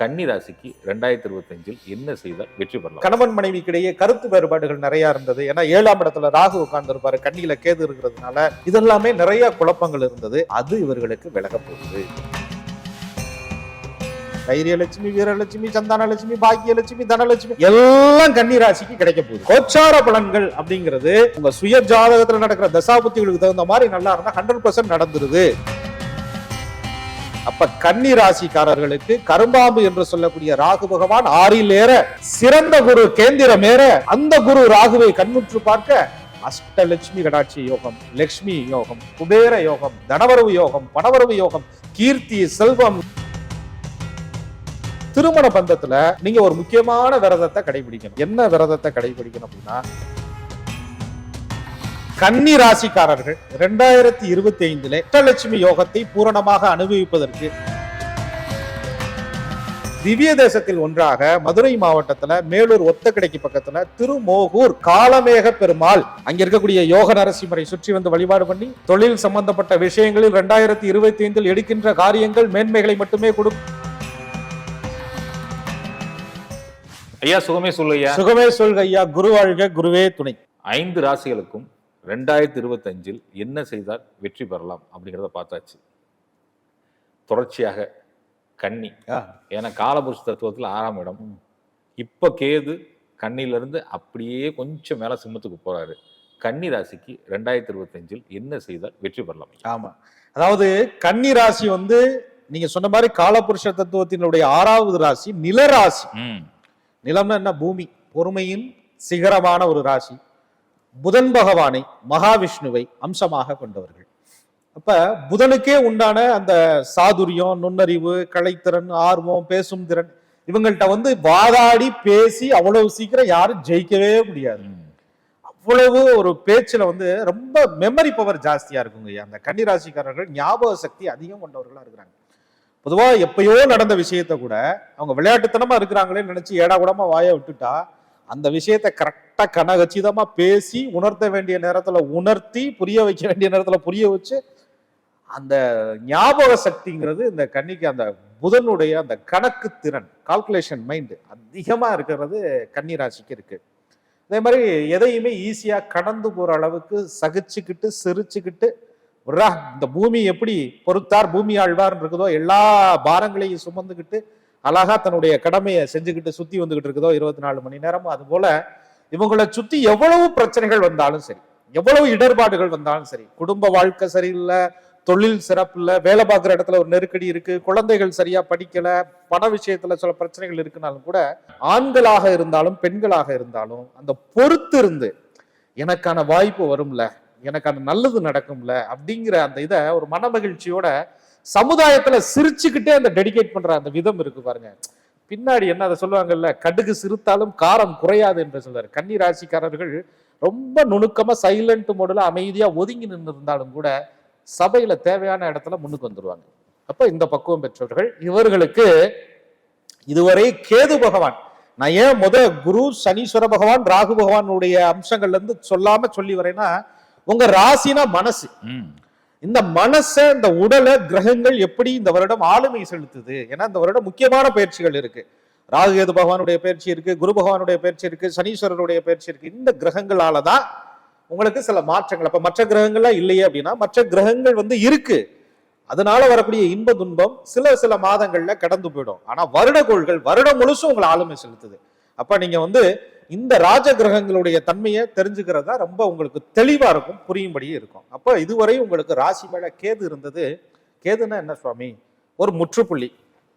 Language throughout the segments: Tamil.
கன்னி ராசிக்கு ரெண்டாயிரத்தி இருபத்தஞ்சில் என்ன செய்தால் வெற்றி பெறலாம்? கணவன் மனைவிக்கிடையே கருத்து வேறுபாடுகள் நிறைய இருந்தது. ஏன்னா ஏழாம் இடத்துல ராகு உட்கார்ந்து இருப்பாரு கண்ணியில கேது இருக்கிறதுனால இதெல்லாமே நிறைய குழப்பங்கள் இருந்தது. அது இவர்களுக்கு விலக போகுது. தைரியலட்சுமி வீரலட்சுமி சந்தானலட்சுமி பாக்கியலட்சுமி தனலட்சுமி எல்லாம் கன்னிராசிக்கு கிடைக்க போகுது. கோச்சார பலன்கள் அப்படிங்கிறது உங்க சுய ஜாதகத்துல நடக்கிற தசாபுத்திகளுக்கு தகுந்த மாதிரி நல்லா இருந்தா ஹண்ட்ரட் பர்சன்ட் நடந்துருது. அப்ப கன்னி ராசிக்காரர்களுக்கு கரும்பாம்பு என்று சொல்லக்கூடிய ராகு பகவான் ஆறில் ஏற சிறந்த குரு கேந்திரம் ஏற அந்த குரு ராகுவை கண்முற்று பார்க்க அஷ்டலட்சுமி கடாட்சி யோகம் லட்சுமி யோகம் குபேர யோகம் தனவரவு யோகம் பணவரவு யோகம் கீர்த்தி செல்வம். திருமண பந்தத்துல நீங்க ஒரு முக்கியமான விரதத்தை கடைபிடிக்கணும். என்ன விரதத்தை கடைபிடிக்கணும் அப்படின்னா கன்னி ராசிக்காரர்கள் இரண்டாயிரத்தி இருபத்தி ஐந்துல அஷ்டலட்சுமி யோகத்தை பூரணமாக அனுபவிப்பதற்கு திவ்ய தேசத்தில் ஒன்றாக மதுரை மாவட்டத்துல மேலூர் ஒத்தக்கடைக்கு பக்கத்துல திருமோகூர் காலமேக பெருமாள் அங்க இருக்கக்கூடிய யோக நரசிம்மரை சுற்றி வந்து வழிபாடு பண்ணி தொழில் சம்பந்தப்பட்ட விஷயங்களில் இரண்டாயிரத்தி இருபத்தி ஐந்தில் எடுக்கின்ற காரியங்கள் மேன்மைகளை மட்டுமே கொடுக்கும் ஐயா சுகமே சொல்லுயா சுகமே சொல்க ஐயா. குரு வாழ்க குருவே துணை. ஐந்து ராசிகளுக்கும் ரெண்டாயிரத்தி இருபத்தஞ்சில் என்ன செய்தால் வெற்றி பெறலாம் அப்படிங்கிறத பார்த்தாச்சு. தொடர்ச்சியாக கன்னி ஏன்னா காலபுருஷ தத்துவத்தில் ஆறாம் இடம். இப்போ கேது கன்னியிலிருந்து அப்படியே கொஞ்சம் மேலே சிம்மத்துக்கு போறாரு. கன்னி ராசிக்கு ரெண்டாயிரத்தி இருபத்தஞ்சில் என்ன செய்தால் வெற்றி பெறலாம்? ஆமா. அதாவது கன்னி ராசி வந்து நீங்க சொன்ன மாதிரி காலபுருஷ தத்துவத்தினுடைய ஆறாவது ராசி நிலராசி நிலம்னா என்ன? பூமி. பொறுமையின் சிகரமான ஒரு ராசி. புதன் பகவானை மகாவிஷ்ணுவை அம்சமாக கொண்டவர்கள் அப்ப புதனுக்கே உண்டான அந்த சாதுரியம் நுண்ணறிவு கலைத்திறன் ஆர்வம் பேசும் திறன் இவங்கள்ட்ட வந்து வாதாடி பேசி அவ்வளவு சீக்கிரம் யாரும் ஜெயிக்கவே முடியாது. அவ்வளவு ஒரு பேச்சுல வந்து ரொம்ப மெமரி பவர் ஜாஸ்தியா இருக்குங்க. அந்த கன்னிராசிக்காரர்கள் ஞாபக சக்தி அதிகம் கொண்டவர்களா இருக்கிறாங்க பொதுவா எப்பயோ நடந்த விஷயத்த கூட அவங்க விளையாட்டுத்தனமா இருக்கிறாங்களேன்னு நினைச்சு ஏடா கூடமா வாய விட்டுட்டா அந்த விஷயத்தை கரெக்டாக கனகச்சிதமாக பேசி உணர்த்த வேண்டிய நேரத்தில் உணர்த்தி புரிய வைக்க வேண்டிய நேரத்தில் புரிய வச்சு அந்த ஞாபக சக்திங்கிறது இந்த கன்னிக்கு அந்த புதனுடைய அந்த கணக்கு திறன் கால்குலேஷன் மைண்டு அதிகமாக இருக்கிறது கன்னி ராசிக்கு அதே மாதிரி எதையுமே ஈஸியாக கடந்து போகிற அளவுக்கு சகிச்சுக்கிட்டு சிரிச்சுக்கிட்டு விட்றா, இந்த பூமி எப்படி பொறுத்தார் பூமி ஆழ்வார்னு இருக்குதோ எல்லா பாரங்களையும் சுமந்துக்கிட்டு அழகா தன்னுடைய கடமையை செஞ்சுக்கிட்டு சுத்தி வந்துகிட்டு இருக்குதோ இருபத்தி நாலு மணி நேரமும் அது போல இவங்களை சுத்தி எவ்வளவு பிரச்சனைகள் வந்தாலும் சரி எவ்வளவு இடர்பாடுகள் வந்தாலும் சரி குடும்ப வாழ்க்கை சரியில்லை தொழில் சிறப்பு இல்லை வேலை பார்க்குற இடத்துல ஒரு நெருக்கடி இருக்கு குழந்தைகள் சரியா படிக்கல பண விஷயத்துல சில பிரச்சனைகள் இருக்குனாலும் கூட ஆண்களாக இருந்தாலும் பெண்களாக இருந்தாலும் அந்த பொறுத்து இருந்து எனக்கான வாய்ப்பு வரும்ல எனக்கான நல்லது நடக்கும்ல அப்படிங்கிற அந்த இதை ஒரு மனமகிழ்ச்சியோட சமுதாயத்துல சிரிச்சுக்கிட்டே அந்த டெடிகேட் பண்ற அந்த விதம் இருக்கு பாருங்க. பின்னாடி என்ன அதை சொல்லுவாங்கல்ல கடுகு சிரித்தாலும் காரம் குறையாது என்று சொல்றாரு. கன்னி ராசிக்காரர்கள் ரொம்ப நுணுக்கமா சைலண்ட் மோடில் அமைதியா ஒதுங்கி நின்று இருந்தாலும் கூட சபையில தேவையான இடத்துல முன்னுக்கு வந்துருவாங்க. அப்ப இந்த பக்குவம் பெற்றவர்கள் இவர்களுக்கு இதுவரை கேது பகவான் நான் ஏன் முத குரு சனீஸ்வர பகவான் ராகு பகவானுடைய அம்சங்கள்ல இருந்து சொல்லாம சொல்லி வரேன்னா உங்க ராசினா மனசு. ம். இந்த மனசை இந்த உடலை கிரகங்கள் எப்படி இந்த வருடம் ஆளுமை செலுத்துது? ஏன்னா இந்த வருடம் முக்கியமான பயிற்சிகள் இருக்கு. ராகுகேது பகவானுடைய பயிற்சி இருக்கு குரு பகவானுடைய பயிற்சி இருக்கு சனீஸ்வரருடைய பயிற்சி இருக்கு. இந்த கிரகங்களால தான் உங்களுக்கு சில மாற்றங்கள். அப்ப மற்ற கிரகங்கள்லாம் இல்லையே அப்படின்னா மற்ற கிரகங்கள் வந்து இருக்கு. அதனால வரக்கூடிய இன்ப துன்பம் சில சில மாதங்கள்ல கடந்து போயிடும். ஆனா வருடகோள்கள் வருடம் முழுசும் உங்களை ஆளுமை செலுத்துது. அப்ப நீங்க வந்து இந்த ராஜ கிரகங்களுடைய தன்மையை தெரிஞ்சுக்கிறதா ரொம்ப உங்களுக்கு தெளிவாக இருக்கும் புரியும்படியும் இருக்கும். அப்போ இதுவரை உங்களுக்கு ராசி மேல கேது இருந்தது. கேதுன்னா என்ன சுவாமி? ஒரு முற்றுப்புள்ளி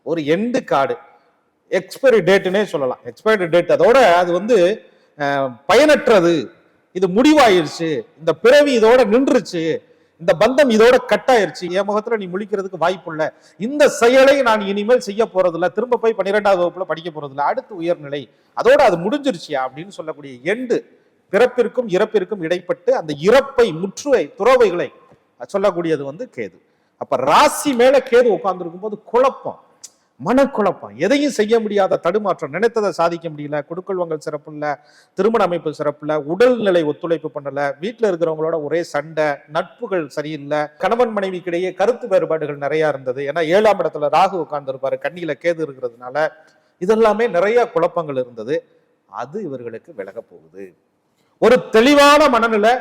ஒரு எண்டு காடு எக்ஸ்பைரி டேட்டுனே சொல்லலாம். எக்ஸ்பைரி டேட் அதோட அது வந்து பயனற்றது. இது முடிவாயிருச்சு இந்த பிறவி இதோட நின்றுச்சு. இந்த பந்தம் இதோட கட்டாயிருச்சு என் முகத்துல நீ முழிக்கிறதுக்கு வாய்ப்பு இல்ல. இந்த செயலை நான் இனிமேல் செய்ய போறதில்ல. திரும்ப போய் பன்னிரெண்டாவது வகுப்புல படிக்க போறதில்ல. அடுத்து உயர்நிலை. அதோட அது முடிஞ்சிருச்சியா அப்படின்னு சொல்லக்கூடிய எண்டு பிறப்பிற்கும் இறப்பிற்கும் இடைப்பட்டு அந்த இறப்பை முற்றுவை துறவைகளை சொல்லக்கூடியது வந்து கேது. அப்ப ராசி மேல கேது உட்கார்ந்துருக்கும் போது குழப்பம். மனக்குழப்பம். எதையும் செய்ய முடியாத தடுமாற்றம். நினைத்ததை சாதிக்க முடியல. கொடுக்கல்வங்கள் சிறப்பு இல்லை. திருமண அமைப்பு சிறப்பில்ல உடல்நிலை ஒத்துழைப்பு பண்ணல. வீட்டில் இருக்கிறவங்களோட ஒரே சண்டை. நட்புகள் சரியில்லை. கணவன் மனைவிக்கிடையே கருத்து வேறுபாடுகள் நிறைய இருந்தது. ஏன்னா ஏழாம் இடத்துல ராகு உட்கார்ந்துருப்பாரு. கண்ணியில் கண்ணியில கேது இருக்கிறதுனால இதெல்லாமே நிறைய குழப்பங்கள் இருந்தது. அது இவர்களுக்கு விலக போகுது. ஒரு தெளிவான மனநிலை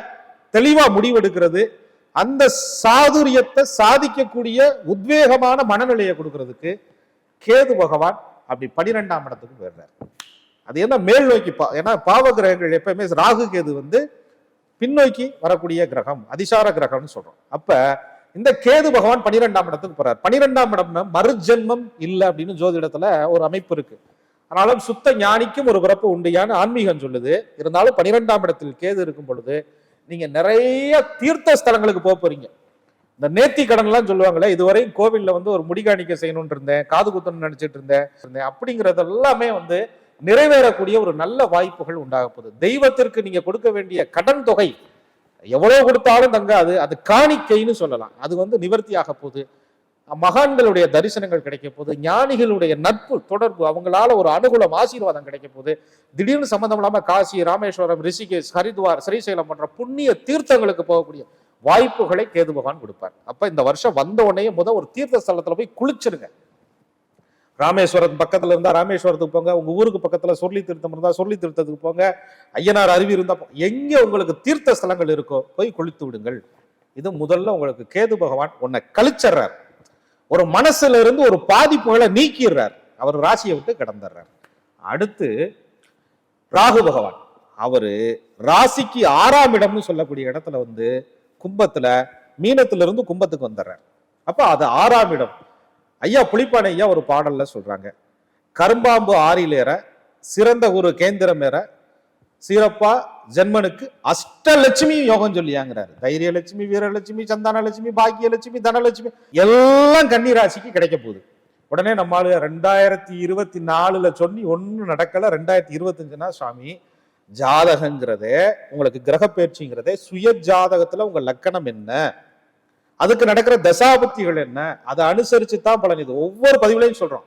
தெளிவா முடிவெடுக்கிறது. அந்த சாதுரியத்தை சாதிக்கக்கூடிய உத்வேகமான மனநிலையை கொடுக்கறதுக்கு கேது பகவான் அப்படி பனிரெண்டாம் இடத்துக்கு போயிடுறாரு. அது என்ன மேல் நோக்கி பா ஏன்னா பாவ கிரகங்கள் எப்பயுமே ராகு கேது வந்து பின்னோக்கி வரக்கூடிய கிரகம் அதிசார கிரகம்னு சொல்றோம். அப்ப இந்த கேது பகவான் பனிரெண்டாம் இடத்துக்கு போறார். பனிரெண்டாம் இடம்னா மறுஜென்மம் இல்லை அப்படின்னு ஜோதிடத்துல ஒரு அமைப்பு இருக்கு. ஆனாலும் சுத்த ஞானிக்கும் ஒரு பிறப்பு உண்டுயான்னு ஆன்மீகம் சொல்லுது. இருந்தாலும் பனிரெண்டாம் இடத்தில் கேது இருக்கும் பொழுது நீங்க நிறைய தீர்த்த ஸ்தலங்களுக்கு போக போறீங்க. இந்த நேர்த்தி கடன்லாம் சொல்லுவாங்களே இதுவரை கோவிலில் வந்து ஒரு முடிகாணிக்க செய்யணும்னு இருந்தேன் காது குத்தணும்னு நினச்சிட்டு இருந்தேன் இருந்தேன். அப்படிங்கிறது எல்லாமே வந்து நிறைவேறக்கூடிய ஒரு நல்ல வாய்ப்புகள் உண்டாக போகுது. தெய்வத்திற்கு நீங்கள் கொடுக்க வேண்டிய கடன் தொகை எவ்வளோ கொடுத்தாலும் தங்காது அது காணிக்கைன்னு சொல்லலாம். அது வந்து நிவர்த்தியாக போகுது. மகான்களுடைய தரிசனங்கள் கிடைக்க போகுது. ஞானிகளுடைய நட்பு தொடர்பு அவங்களால ஒரு அனுகூலம் ஆசீர்வாதம் கிடைக்க போகுது. திடீர்னு சம்மந்தம் இல்லாமல் காசி ராமேஸ்வரம் ரிஷிகேஷ் ஹரித்வார் ஸ்ரீசைலம் போன்ற புண்ணிய தீர்த்தங்களுக்கு போகக்கூடிய வாய்ப்புகளை கேது பகவான் கொடுப்பார். அப்ப இந்த வருஷம் வந்த உடனே முத ஒரு தீர்த்த ஸ்தலத்துல போய் குளிச்சிருங்க. ராமேஸ்வரம் பக்கத்துல இருந்தா ராமேஸ்வரத்துக்கு போங்க. உங்க ஊருக்கு பக்கத்துல சொல்லி தீர்த்தம் இருந்தா சொல்லி தீர்த்தத்துக்கு போங்க. ஐயனார் அருவி இருந்தா எங்கே எங்க உங்களுக்கு தீர்த்த ஸ்தலங்கள் இருக்கோ போய் குளித்து விடுங்கள். இது முதல்ல உங்களுக்கு கேது பகவான் உன்னை கழிச்சர்றார். ஒரு மனசுல இருந்து ஒரு பாதிப்புகளை நீக்கிடுறார் அவர் ராசியை விட்டு கடந்துடுறார் அடுத்து ராகு பகவான். அவரு ராசிக்கு ஆறாம் இடம்னு சொல்லக்கூடிய இடத்துல வந்து கும்பத்துல மீனத்துல இருந்து கும்பத்துக்கு வந்துடுறார் அப்ப அது ஆறாம் இடம். ஐயா புலிப்பானை ஐயா ஒரு பாடல்ல சொல்றாங்க. கரும்பாம்பு ஆறிலேற சிறந்த ஒரு கேந்திரம் ஏற சிறப்பா ஜென்மனுக்கு அஷ்டலட்சுமி யோகம் சொல்லியாங்கிறாரு. தைரியலட்சுமி வீரலட்சுமி சந்தானலட்சுமி பாக்கியலட்சுமி தனலட்சுமி எல்லாம் கன்னிராசிக்கு கிடைக்க போகுது. உடனே நம்மளால ரெண்டாயிரத்தி இருபத்தி நாலுல சொல்லி ஒன்றும் நடக்கல. ரெண்டாயிரத்தி இருபத்தஞ்சுனா சுவாமி ஜாதகங்கிறது உங்களுக்கு கிரகப்பயிற்சிங்கிறது சுய ஜாதகத்துல உங்க லக்கணம் என்ன? அதுக்கு நடக்கிற தசாபுத்திகள் என்ன? அதை அனுசரிச்சு தான் பலன் இது. ஒவ்வொரு பதிவுலையும் சொல்றோம்.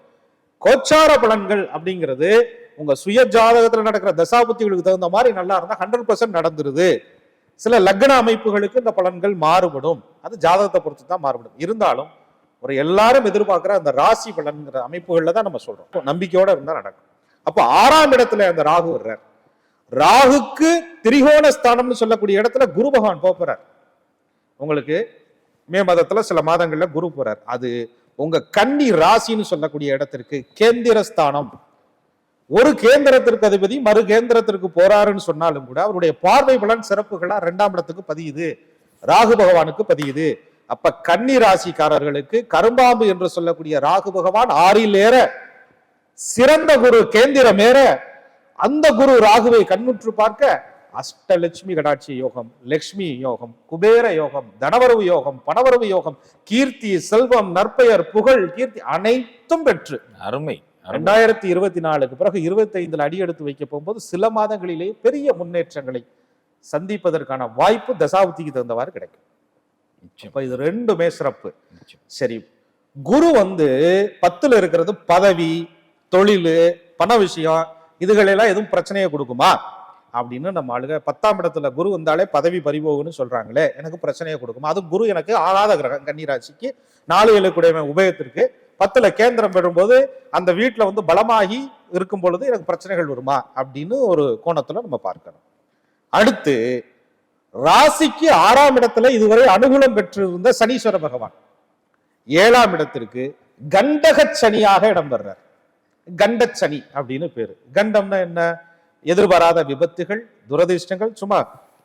கோச்சார பலன்கள் அப்படிங்கிறது உங்க சுய ஜாதகத்துல நடக்கிற தசாபுத்திகளுக்கு தகுந்த மாதிரி நல்லா இருந்தா ஹண்ட்ரட் பர்சன்ட் நடந்துருது. சில லக்ன அமைப்புகளுக்கு இந்த பலன்கள் மாறுபடும். அது ஜாதகத்தை பொறுத்து தான் மாறுபடும். இருந்தாலும் ஒரு எல்லாரும் எதிர்பார்க்கிற அந்த ராசி பலன்கிற அமைப்புகள்ல தான் நம்ம சொல்றோம். நம்பிக்கையோட இருந்தா நடக்கும். அப்போ ஆறாம் இடத்துல அந்த ராகு வர்றார். ராகுக்கு திரிகோண ஸ்தானம்னு சொல்லக்கூடிய இடத்துல குரு பகவான் போகிறார் உங்களுக்கு மே மாதத்துல சில மாதங்கள்ல குரு போறார். அது உங்க கன்னி ராசின்னு சொல்லக்கூடிய இடத்திற்கு கேந்திரஸ்தானம் ஒரு கேந்திரத்திற்கு அதிபதி மறு கேந்திரத்திற்கு போறாருன்னு சொன்னாலும் கூட அவருடைய பார்வை பலன் சிறப்புகளா ரெண்டாம் இடத்துக்கு பதியுது. ராகு பகவானுக்கு பதியுது. அப்ப கன்னி ராசிக்காரர்களுக்கு கரும்பாம்பு என்று சொல்லக்கூடிய ராகு பகவான் ஆறில் ஏற சிறந்த குரு கேந்திரம் ஏற அந்த குரு ராகுவை கண்ணுற்று பார்க்க அஷ்டலட்சுமி கடாட்சி யோகம் லக்ஷ்மி யோகம் குபேர யோகம் தனவரவு யோகம் பணவரவு யோகம் கீர்த்தி செல்வம் நற்பெயர் புகழ் கீர்த்தி அனைத்தும் பெற்று அருமை. ரெண்டாயிரத்தி இருபத்தி நாலுக்கு பிறகு இருபத்தி ஐந்துல அடி எடுத்து வைக்க போகும்போது சில மாதங்களிலேயே பெரிய முன்னேற்றங்களை சந்திப்பதற்கான வாய்ப்பு தசாபுத்திக்கு தகுந்தவாறு கிடைக்கும். இது ரெண்டுமே சிறப்பு. சரி குரு வந்து பத்துல இருக்கிறது பதவி தொழில் பண விஷயம் இதுகளெல்லாம் எதுவும் பிரச்சனையை கொடுக்குமா? அப்படின்னு நம்ம ஆளுக பத்தாம் இடத்துல குரு வந்தாலே பதவி பறிபோகுன்னு சொல்றாங்களே எனக்கு பிரச்சனையை கொடுக்குமா? அது குரு எனக்கு ஆகாத கிரகம் கன்னிராசிக்கு நாலு ஏழு குடையவன் உபயத்திற்கு பத்துல கேந்திரம் பெறும்போது அந்த வீட்டில் வந்து பலமாகி இருக்கும் பொழுது எனக்கு பிரச்சனைகள் வருமா? அப்படின்னு ஒரு கோணத்துல நம்ம பார்க்கணும். அடுத்து ராசிக்கு ஆறாம் இடத்துல இதுவரை அனுகூலம் பெற்றிருந்த சனீஸ்வர பகவான். ஏழாம் இடத்திற்கு கண்டக சனியாக இடம் பெறார். கண்ட சனி அப்படின்னு பேர். கண்டம்னா என்ன? எதிர்பாராத விபத்துகள் துரதிர்ஷ்டங்கள் சும்மா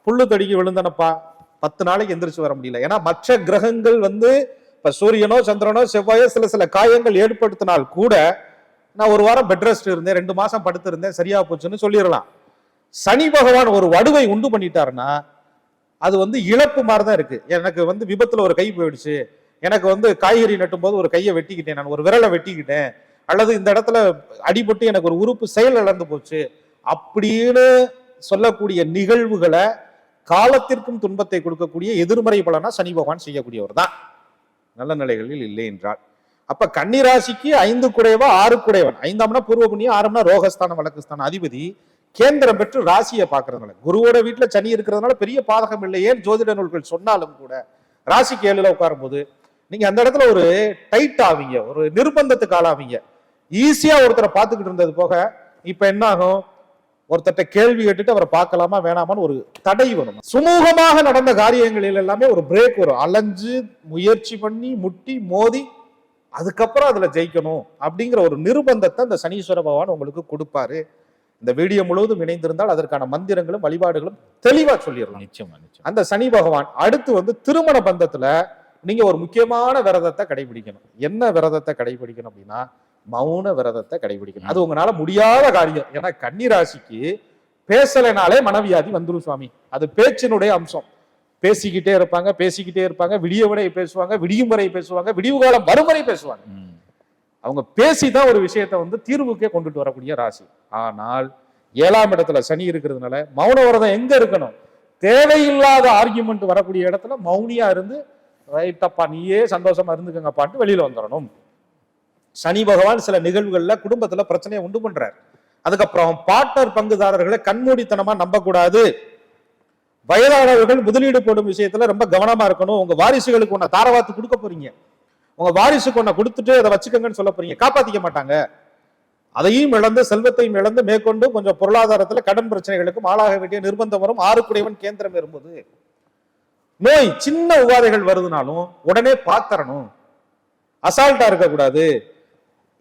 புல்லு தடுக்கி விழுந்தனப்பா பத்து நாளைக்கு எந்திரிச்சு வர முடியல. ஏன்னா மற்ற கிரகங்கள் வந்து இப்ப சூரியனோ சந்திரனோ செவ்வாயோ சில சில காயங்கள் ஏற்படுத்தினால் கூட நான் ஒரு வாரம் பெட் ரெஸ்ட் இருந்தேன் ரெண்டு மாசம் படுத்திருந்தேன் சரியா போச்சுன்னு சொல்லிடலாம். சனி பகவான் ஒரு வடுவை உண்டு பண்ணிட்டாருன்னா அது வந்து இழப்பு மாதிரி தான் இருக்கு. எனக்கு வந்து விபத்துல ஒரு கை போயிடுச்சு. எனக்கு வந்து காய்கறி நட்டும் போது ஒரு கையை வெட்டிக்கிட்டேன் நான் ஒரு விரலை வெட்டிக்கிட்டேன். அல்லது இந்த இடத்துல அடிபட்டு எனக்கு ஒரு உறுப்பு செயல் இழந்து போச்சு அப்படின்னு சொல்லக்கூடிய நிகழ்வுகளை காலத்திற்கும் துன்பத்தை கொடுக்கக்கூடிய எதிர்மறை பலனா சனி பகவான் செய்யக்கூடியவர் தான். நல்ல நிலைகளில் இல்லை என்றால். அப்ப கன்னி ராசிக்கு ஐந்து குறைவா ஆறு குறைவன் ஐந்தாம்னா பூர்வ புண்ணியம் ஆறும்னா ரோகஸ்தானம் வழக்குஸ்தானம் அதிபதி கேந்திரம் பெற்று ராசியை பார்க்கறதுனால. குருவோட வீட்டுல சனி இருக்கிறதுனால பெரிய பாதகம் இல்லையே ஜோதிட நூல்கள் சொன்னாலும் கூட ராசிக்கு ஏழுல உட்காரும் போது நீங்க அந்த இடத்துல ஒரு டைட் ஆவீங்க. ஒரு நிர்பந்தத்துக்கு ஆளாவீங்க. ஈஸியா ஒருத்தரை பார்த்துக்கிட்டு இருந்தது போக இப்ப என்ன ஆகும் ஒருத்தர்ட்ட கேள்வி கேட்டுட்டு அவரை பார்க்கலாமா வேணாமான்னு ஒரு தடை வரும். சுமூகமாக நடந்த காரியங்களில் எல்லாமே ஒரு பிரேக் வரும். அலைஞ்சு முயற்சி பண்ணி முட்டி மோதி அதுக்கப்புறம் அதுல ஜெயிக்கணும் அப்படிங்கிற ஒரு நிர்பந்தத்தை அந்த சனீஸ்வர பகவான் உங்களுக்கு கொடுப்பாரு. இந்த வீடியோ முழுவதும் இணைந்திருந்தால் அதற்கான மந்திரங்களும் வழிபாடுகளும் தெளிவா சொல்லிடலாம். நிச்சயமா நிச்சயம். அந்த சனி பகவான் அடுத்து வந்து திருமண பந்தத்துல நீங்க ஒரு முக்கியமான விரதத்தை கடைபிடிக்கணும். என்ன விரதத்தை கடைபிடிக்கணும் அப்படின்னா மௌன விரதத்தை கடைபிடிக்கணும். அது உங்களால முடியாத காரியம். ஏன்னா கன்னி ராசிக்கு பேசலைனாலே மனவியாதி வந்துரும் சுவாமி. அது பேச்சினுடைய அம்சம். பேசிக்கிட்டே இருப்பாங்க பேசிக்கிட்டே இருப்பாங்க விடிய வரை பேசுவாங்க விடியும் வரை பேசுவாங்க விடிவு காலம் வரும் வரை பேசுவாங்க. அவங்க பேசிதான் ஒரு விஷயத்தை வந்து தீர்வுக்கே கொண்டுட்டு வரக்கூடிய ராசி. ஆனால் ஏழாம் இடத்துல சனி இருக்கிறதுனால மௌன விரதம் எங்க இருக்கணும்? தேவையில்லாத ஆர்கியூமெண்ட் வரக்கூடிய இடத்துல மௌனியா இருந்து ரைட்டப்பா நீயே சந்தோஷமா இருந்துக்கங்கப்பான்ட்டு வெளியில வந்துடணும் சனி பகவான் சில நிகழ்வுகள்ல குடும்பத்துல பிரச்சனையை உண்டு பண்றார். அதுக்கப்புறம் பார்ட்னர் பங்குதாரர்களை கண்மூடித்தனமா நம்பக்கூடாது. வயதானவர்கள் முதலீடு போடும் விஷயத்துல ரொம்ப கவனமா இருக்கணும். உங்க வாரிசுகளுக்கு ஒன்ன தாரவாத்து கொடுக்க போறீங்க. உங்க வாரிசுக்கு ஒன்ன கொடுத்துட்டு அதை வச்சுக்கோங்கன்னு சொல்ல போறீங்க. காப்பாத்திக்க மாட்டாங்க. அதையும் இழந்து செல்வத்தையும் இழந்து மேற்கொண்டு கொஞ்சம் பொருளாதாரத்துல கடன் பிரச்சனைகளுக்கும் ஆளாக வேண்டிய நிர்பந்தம் வரும். ஆறுக்குடையவன் கேந்திரம் வரும்போது நோய் சின்ன உபாதைகள் வருதுனாலும் உடனே பாத்திரணும் அசால்ட்டா இருக்கக்கூடாது.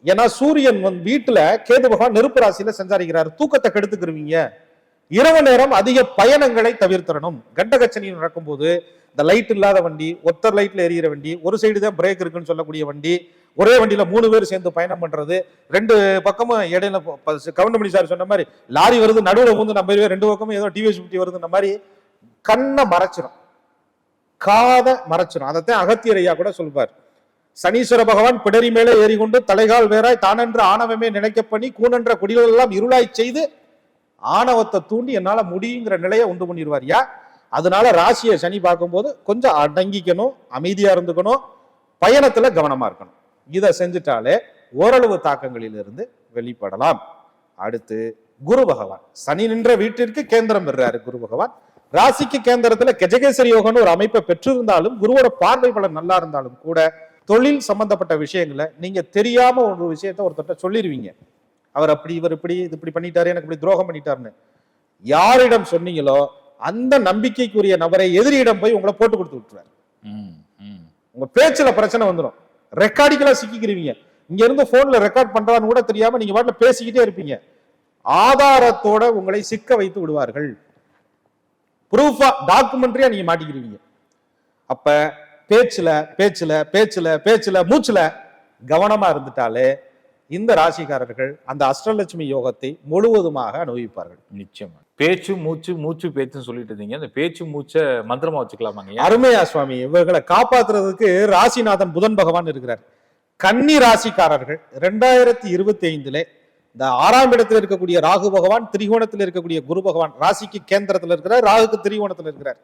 ஏன்னா சூரியன் வந்து வீட்டுல கேது பகவான் நெருப்பு ராசியில சஞ்சாரிக்கிறார். தூக்கத்தை கெடுத்துக்கிருவீங்க. இரவு நேரம் அதிக பயணங்களை தவிர்த்திடணும். கண்டகச்சனி நடக்கும்போது இந்த லைட் இல்லாத வண்டி ஒத்தர் லைட்ல எரியிற வண்டி ஒரு சைடு தான் பிரேக் இருக்குன்னு சொல்லக்கூடிய வண்டி ஒரே வண்டியில மூணு பேர் சேர்ந்து பயணம் பண்றது ரெண்டு பக்கமும் இடையில ப- கவுண்டமணி சார் சொன்ன மாதிரி லாரி வருது நடுவில் வந்து நம்ம ரெண்டு பக்கமும் ஏதோ டிவிஎஸ் பிப்டி வருதுன்ற மாதிரி கண்ணை மறைச்சிடும் காதை மறைச்சிடும் அதைத்தான் அகத்தியரையா கூட சொல்வார். சனீஸ்வர பகவான் பிடரி மேலே ஏறிக்கொண்டு தலைகால் வேறாய் தானென்ற ஆணவமே நினைக்க பண்ணி கூனென்ற குடிகள் எல்லாம் இருளாய் செய்து ஆணவத்தை தூண்டி என்னால் முடியுங்கிற நிலையை உண்டு பண்ணிடுவார். யா? அதனால ராசியை சனி பார்க்கும்போது கொஞ்சம் அடங்கிக்கணும் அமைதியாக இருந்துக்கணும் பயணத்தில் கவனமாக இருக்கணும். இதை செஞ்சுட்டாலே ஓரளவு தாக்கங்களிலிருந்து வெளிப்படலாம். அடுத்து குரு பகவான். சனி நின்ற வீட்டிற்கு கேந்திரம் பெறாரு குரு பகவான். ராசிக்கு கேந்திரத்துல கெஜகேசரி யோகம்னு ஒரு அமைப்பை பெற்றிருந்தாலும் குருவோட பார்வை பலன் நல்லா இருந்தாலும் கூட தொழில் சம்பந்தப்பட்ட விஷயங்களை நீங்க தெரியாம ஒரு விஷயத்த ஒருத்தர்ட்ட சொல்லிடுவீங்க அவர் அப்படி இவர் இப்படி இது இப்படி பண்ணிட்டாரு எனக்கு இப்படி துரோகம் பண்ணிட்டாருன்னு. யாரிடம் சொன்னீங்களோ அந்த நம்பிக்கைக்குரிய நபரை எதிரியிடம் போய் உங்களை போட்டு கொடுத்து விட்டுருவாரு. ம், ம். உங்க பேச்சுல பிரச்சனை வந்துடும் ரெக்கார்டிக்கலா சிக்கிக்கிறீங்க இங்க இருந்து போன்ல ரெக்கார்ட் பண்றான்னு கூட தெரியாம நீங்க பாட்டுல பேசிக்கிட்டே இருப்பீங்க. ஆதாரத்தோட உங்களை சிக்க வைத்து விடுவார்கள். ப்ரூஃபா டாக்குமெண்ட்ரியா நீங்க மாட்டிக்கிறீங்க அப்ப பேச்சுல பேச்சுல பேச்சுல பேச்சுல மூச்சுல கவனமா இருந்துட்டாலே இந்த ராசிக்காரர்கள் அந்த அஷ்டலட்சுமி யோகத்தை முழுவதுமாக அனுபவிப்பார்கள். நிச்சயமா. பேச்சு மூச்சு மூச்சு பேச்சுன்னு சொல்லிட்டு இருந்தீங்க. அந்த பேச்சு மூச்சை மந்திரமா வச்சுக்கலாமாங்க அருமையா சுவாமி. இவர்களை காப்பாத்துறதுக்கு ராசிநாதன் புதன் பகவான் இருக்கிறார். கன்னி ராசிக்காரர்கள் ரெண்டாயிரத்தி இருபத்தி ஐந்துல இந்த ஆறாம் இடத்துல இருக்கக்கூடிய ராகு பகவான் திரிகோணத்தில் இருக்கக்கூடிய குரு பகவான் ராசிக்கு கேந்திரத்தில் இருக்கிறார். ராகுக்கு திரிகோணத்தில் இருக்கிறார்.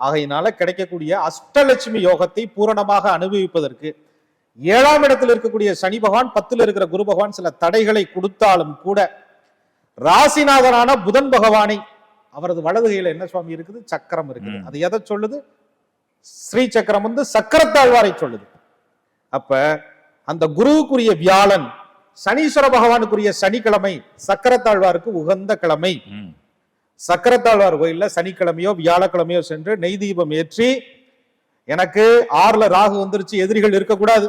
ஆகையினால கிடைக்கக்கூடிய அஷ்டலட்சுமி யோகத்தை பூரணமாக அனுபவிப்பதற்கு ஏழாம் இடத்தில் இருக்கக்கூடிய சனி பகவான் பத்துல இருக்கிற குரு பகவான் சில தடைகளை கொடுத்தாலும் கூட ராசிநாதனான புதன் பகவானை அவரது வலது கையில என்ன சுவாமி இருக்குது? சக்கரம் இருக்குது. அது எதை சொல்லுது? ஸ்ரீ சக்கரம் வந்து சக்கரத்தாழ்வாரை சொல்லுது. அப்ப அந்த குருவுக்குரிய வியாழன் சனீஸ்வர பகவானுக்குரிய சனிக்கிழமை சக்கரத்தாழ்வாருக்கு உகந்த கிழமை. சக்கரத்தாழ்வார் கோயிலில் சனிக்கிழமையோ வியாழக்கிழமையோ சென்று நெய் தீபம் ஏற்றி எனக்கு ஆறுல ராகு வந்துருச்சு எதிரிகள் இருக்கக்கூடாது.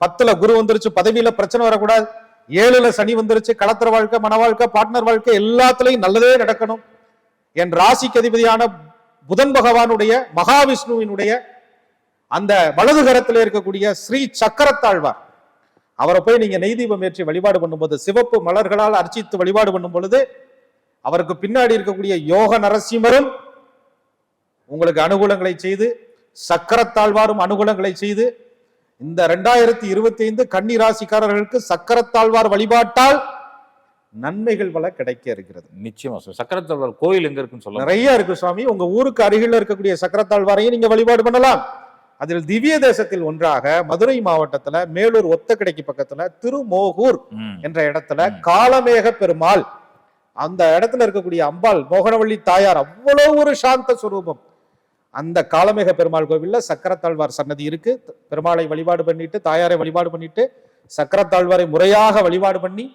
பத்துல குரு வந்துருச்சு பதவியில பிரச்சனை வரக்கூடாது. ஏழுல சனி வந்துருச்சு களத்திர வாழ்க்கை மன வாழ்க்கை பார்ட்னர் வாழ்க்கை எல்லாத்துலயும் நல்லதே நடக்கணும். என் ராசிக்கு அதிபதியான புதன் பகவானுடைய மகாவிஷ்ணுவினுடைய அந்த வலது கரத்தில் இருக்கக்கூடிய ஸ்ரீ சக்கரத்தாழ்வார் அவரை போய் நீங்க நெய் தீபம் ஏற்றி வழிபாடு பண்ணும்போது சிவப்பு மலர்களால் அர்ச்சித்து வழிபாடு பண்ணும் பொழுது அவருக்கு பின்னாடி இருக்கக்கூடிய யோக நரசிம்மரும் உங்களுக்கு அனுகூலங்களை செய்து சக்கரத்தாழ்வாரும் அனுகூலங்களை செய்து இந்த ரெண்டாயிரத்தி இருபத்தி ஐந்து கன்னி ராசிக்காரர்களுக்கு சக்கரத்தாழ்வார் வழிபாட்டால் நன்மைகள் பல கிடைக்க இருக்கிறது. நிச்சயமா சார் சக்கரத்தவர் கோயில் எங்க இருக்குன்னு சொல்ல நிறைய இருக்கு சுவாமி. உங்க ஊருக்கு அருகில் இருக்கக்கூடிய சக்கரத்தாழ்வாரையும் நீங்க வழிபாடு பண்ணலாம். அதில் திவ்ய தேசத்தில் ஒன்றாக மதுரை மாவட்டத்துல மேலூர் ஒத்தக்கடைக்கு பக்கத்துல திருமோகூர். என்ற இடத்துல காலமேக பெருமாள் அந்த இடத்துல இருக்கக்கூடிய அம்பாள் மோகனவள்ளி தாயார் அவ்வளோ ஒரு சாந்த சுரூபம். அந்த காலமேக பெருமாள் கோவில்ல சக்கரத்தாழ்வார் சன்னதி இருக்கு. பெருமாளை வழிபாடு பண்ணிட்டு தாயாரை வழிபாடு பண்ணிட்டு சக்கரத்தாழ்வாரை முறையாக வழிபாடு பண்ணி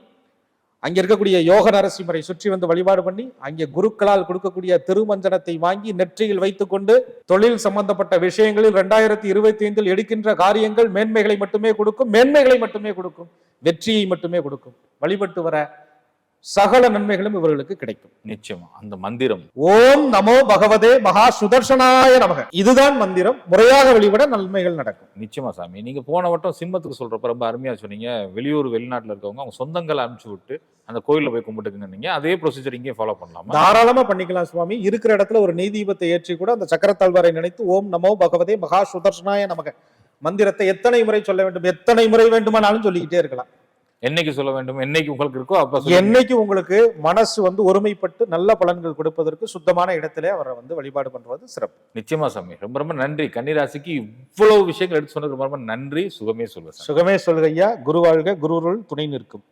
அங்கே இருக்கக்கூடிய யோக நரசிம்மரை சுற்றி வந்து வழிபாடு பண்ணி அங்கே குருக்களால் கொடுக்கக்கூடிய திருமஞ்சனத்தை வாங்கி நெற்றியில் வைத்துக்கொண்டு தொழில் சம்பந்தப்பட்ட விஷயங்களில் ரெண்டாயிரத்தி இருபத்தி ஐந்தில் எடுக்கின்ற காரியங்கள் மேன்மைகளை மட்டுமே கொடுக்கும் மேன்மைகளை மட்டுமே கொடுக்கும் வெற்றியை மட்டுமே கொடுக்கும். வழிபட்டு வர சகல நன்மைகளும் இவர்களுக்கு கிடைக்கும். நிச்சயமா. அந்த மந்திரம். ஓம் நமோ பகவதே மகா சுதர்சனாய நமக. இதுதான் மந்திரம். முறையாக வழிபட நன்மைகள் நடக்கும். நிச்சயமா சாமி. நீங்க போன வட்டம் சிம்மத்துக்கு சொல்றப்ப ரொம்ப அருமையா சொன்னீங்க. வெளியூர் வெளிநாட்டுல இருக்கவங்க அவங்க சொந்தங்களை அனுப்பிச்சு விட்டு அந்த கோயில்ல போய் கும்பிட்டுக்குங்க அதே ப்ரொசீஜர் இங்கேயும் ஃபாலோ பண்ணலாமா? தாராளமா பண்ணிக்கலாம் சுவாமி. இருக்கிற இடத்துல ஒரு நெய் தீபத்தை ஏற்றி கூட அந்த சக்கரத்தாழ்வாரை நினைத்து ஓம் நமோ பகவதே மகா சுதர்சனாய நமக. மந்திரத்தை எத்தனை முறை சொல்ல வேண்டும்? எத்தனை முறை வேண்டுமானாலும் சொல்லிக்கிட்டே இருக்கலாம். என்னைக்கு சொல்ல வேண்டும்? என்னைக்கு உங்களுக்கு இருக்கோ அப்ப சொல்லுங்க. என்னைக்கு உங்களுக்கு மனசு வந்து ஒருமைப்பட்டு நல்ல பலன்கள் கொடுப்பதற்கு சுத்தமான இடத்திலே அவரை வந்து வழிபாடு பண்றது சிறப்பு. நிச்சயமா சாமி. ரொம்ப ரொம்ப நன்றி. கன்னிராசிக்கு இவ்வளவு விஷயங்கள் எடுத்து சொன்னதுக்கு ரொம்ப ரொம்ப நன்றி. சுகமே சாமி. சுகமே சொல்கையா குருவாழ்க குருருள் துணை நிற்கும்.